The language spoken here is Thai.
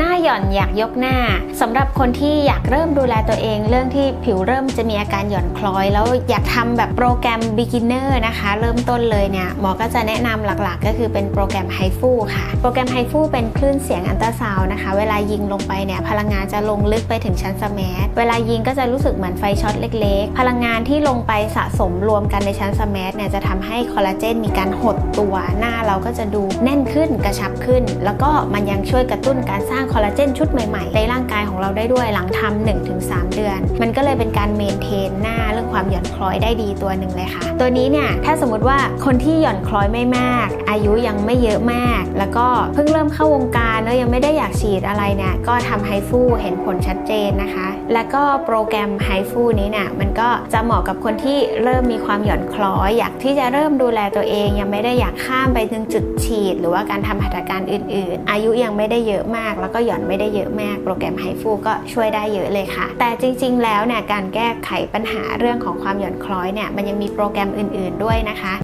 nada. หน้าหย่อนอยากยกหน้าสำหรับคนที่อยากเริ่มดูแลตัวเอง เรื่องที่ผิวเริ่มจะมีอาการหย่อนคล้อย แล้วอยากทำแบบโปรแกรม beginner นะคะ เริ่มต้นเลยเนี่ยหมอก็จะแนะนำหลักๆ ก็คือเป็นโปรแกรม h i f u ค่ะ โปรแกรม h i f u เป็นคลื่นเสียงอันตราซาวนะคะ เวลายิงลงไปเนี่ยพลังงานจะลงลึกไปถึงชั้นสแมาร์ทเวลายิงก็จะรู้สึกเหมือนไฟช็อตเล็กๆ พลังงานที่ลงไปสะสมรวมกันในชั้นสแมาร์ทเนี่ยจะทำให้คอลลาเจนมีการหดตัวหน้าเราก็จะดูแน่นขึ้นกระชับขึ้น แล้วก็มันยังช่วยกระตุ้นการสร้างคอลลาเจนชุดใหม่ๆ ในร่างกายของเราได้ด้วยหลังทำ1-3 เดือน มันก็เลยเป็นการเมนเทนหน้าเรื่องความหย่อนคล้อยได้ดีตัวหนึ่งเลยค่ะ ตัวนี้เนี่ยถ้าสมมติว่าคนที่หย่อนคล้อยไม่มาก อายุยังไม่เยอะมาก แล้วก็เพิ่งเริ่มเข้าวงการแล้วยังไม่ได้อยากฉีดอะไรเนี่ยก็ทำไฮฟูเห็นผลชัดเจนนะคะ แล้วก็โปรแกรมไฮฟูนี้เนี่ยมันก็จะเหมาะกับคนที่เริ่มมีความหย่อนคล้อย อยากที่จะเริ่มดูแลตัวเอง ยังไม่ได้อยากข้ามไปถึงจุดฉีด หรือว่าการทำหัตถการอื่น ๆ อายุยังไม่ได้เยอะมาก แล้วก็หย่อนอนไม่ได้เยอะมาก โปรแกรมไฮฟูก็ช่วยได้เยอะเลยค่ะ แต่จริง ๆ แล้วเนี่ยการแก้ไขปัญหาเรื่องของความหย่อนคล้อยเนี่ยมันยังมีโปรแกรมอื่น ๆด้วยนะคะ